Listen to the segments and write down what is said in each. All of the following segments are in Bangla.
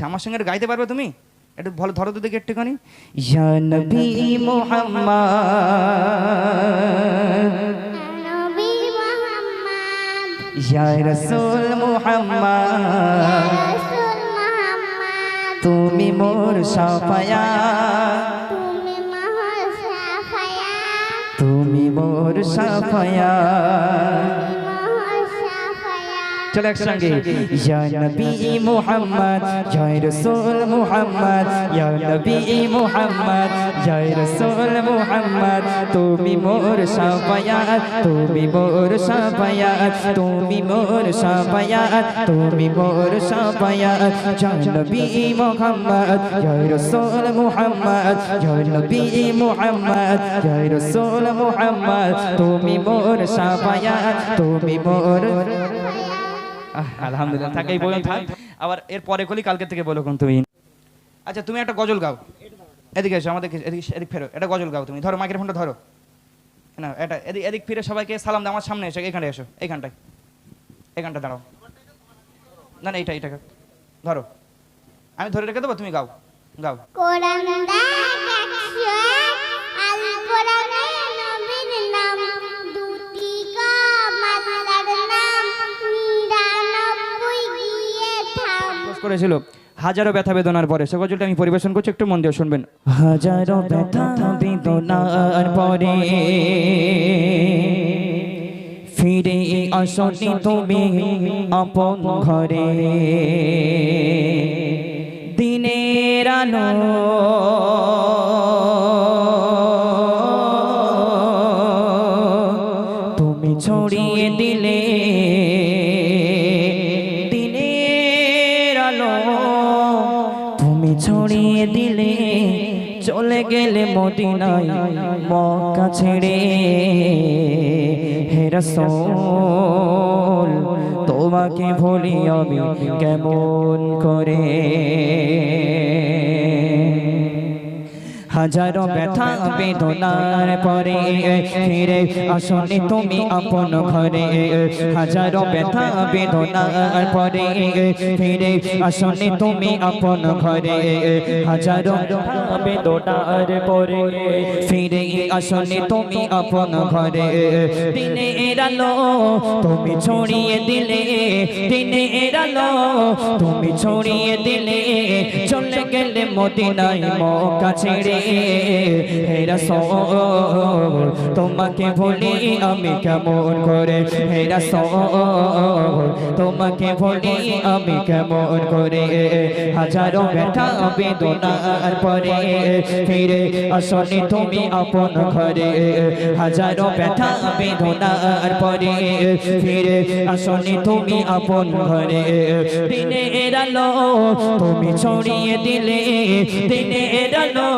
আচ্ছা আমার সঙ্গে গাইতে পারবে তুমি? একটু ভালো ধরো তো দেখি একটুখানি। নবী মুহাম্মদ। রাসূল মুহাম্মদ। তুমি মোর সাফায়া। তুমি মহল সাফায়া। তুমি মোর সাফায়া। চলো একসঙ্গে। ইয়া নবী মুহাম্মদ ইয়া রাসূল মুহাম্মদ ইয়া নবী মুহাম্মদ ইয়া রাসূল মুহাম্মদ। তুমি মোর সাফায়াত তুমি মোর সাফায়াত তুমি মোর সাফায়াত তুমি মোর সাফায়াত। ইয়া নবী মুহাম্মদ ইয়া রাসূল মুহাম্মদ ইয়া নবী মুহাম্মদ ইয়া রাসূল মুহাম্মদ। তুমি মোর সাফায়াত তুমি মোর আলহামদুলিল্লাহ থাক এই পর্যন্ত থাক। আবার এর পরে কলি কালকে থেকে বলো কোন তুমি। আচ্ছা তুমি একটা গজল গাও। এদিকে এসো আমাদের এদিকে এদিক ফেরো এটা গজল গাও তুমি। ধরো মাইক্রোফোনটা ধরো। না এটা এদিক এদিক ফিরে সবাইকে সালাম দাও আমার সামনে এসো এখানে এসো এইখানটায়। এখানটা দাঁড়াও। না না এইটা এইটা ধরো। আমি ধরে রেখে দেবো তুমি গাও। গাও। কোরআন করেছিল। হাজারো ব্যথা বেদনার পরে। সে গজলটা আমি পরিবেশন করছি, একটু মন দিয়ে শুনবেন। হাজারো ব্যথা বেদনার পরে ফিরে আসনি তুমি আপন ঘরে। দিনের আলো ছড়িয়ে দিলে চলে গেলে মদিনায় মক্কা ছেড়ে। হে রাসূল তোমাকে ভুলি আমি কেমন করে? হাজারো ব্যথা বেদনার পরে ফিরে আসনি তুমি আপন ঘরে। হাজারো ব্যথা বেদনার পরে ফিরে আসনি তুমি আপন ঘরে। হাজারো বেদনার পরে ফিরে আসনি তুমি আপন ঘরে। দিনের আলো তুমি ছড়িয়ে দিলে। দিনের আলো তুমি ছড়িয়ে দিলে। চলে গেলে মদিনায় মক্কা ছেড়ে হে রাসূল তোমাকে ভুলি আমি কেমন করে? হে রাসূল, তোমাকে ভুলি আমি কেমন করে? হাজারো ব্যথা বেদনার পরে ফিরে আসনি তুমি আপন ঘরে। হাজারো ব্যথা বেদনার পরে ফিরে আসনি তুমি আপন ঘরে। দিনের আলো তুমি ছড়িয়ে দিলে। দিনের আলো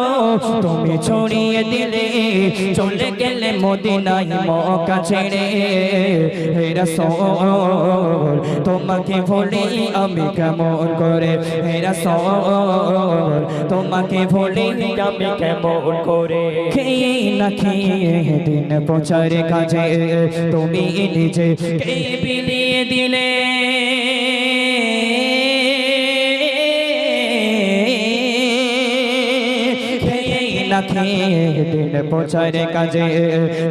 তুমি ছড়িয়ে দিলে। চলে গেলে মদিনায় মক্কা ছেড়ে, হে রাসূল, তোমাকে ভুলি আমি কেমন করে? হে রাসূল, তোমাকে ভুলি আমি কেমন করে? খেয়ে না খেয়ে দিন কাজে, তুমি নিজে কে বিলিয়ে দিলে। খেয়ে দিন প্রচারে কাজে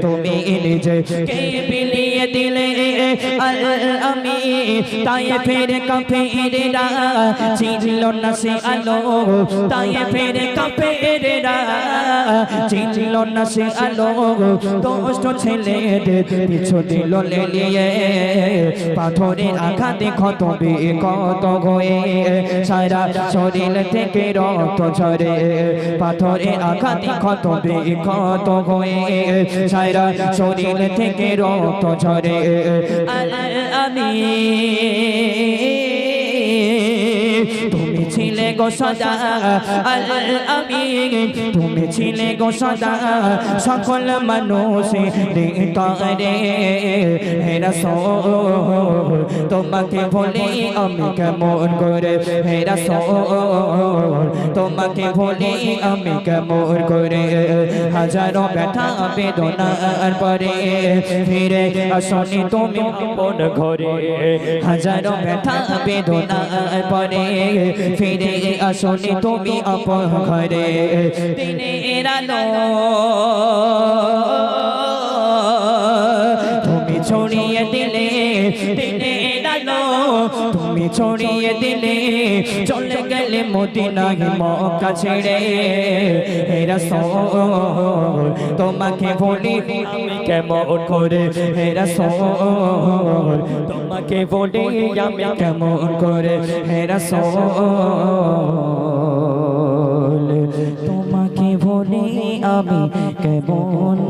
তুমি নিজে কে বিলিয়ে দিলে আমি তাই ফের কাফেরেরা চিনল না সে আলো তাই ফের কাফেরেরা চিনল না সে আলো দোষ্ট ছেলেদের পিছু দিল লেলিয়ে, পাথরের আঘাতে ক্ষত কত সারা শরীর থেকে রক্ত ঝরে ক্ষত কত সারা শরীর থেকে রক্ত ঝরে। আল আমি গো সদা আল আমি তুমি ছিলে গো সদা, সকল মানুষের হৃদয়ে হে রাসূল, তোমাকে ভুলি আমি কেমন করে? হে রাসূল, তোমাকে ভুলি আমি কেমন করে? হাজারো ব্যথা, বেদনার পরে ফিরে আসনি তুমি আপন ঘরে। হাজারো ব্যথা, বেদনার পরে ফিরে আসনি তুমি আপন ঘরে দিনের ছড়িয়ে দিলে দিনের আলো তুমি ছড়িয়ে দিলে, চলে গেলে মদিনায় মক্কা ছেড়ে। রাসূল, তোমাকে বলি কেমন করে? রাসূল, তোমাকে বলি আমি কেমন করে? রাসূল, তোমাকে বলি আমি কেমন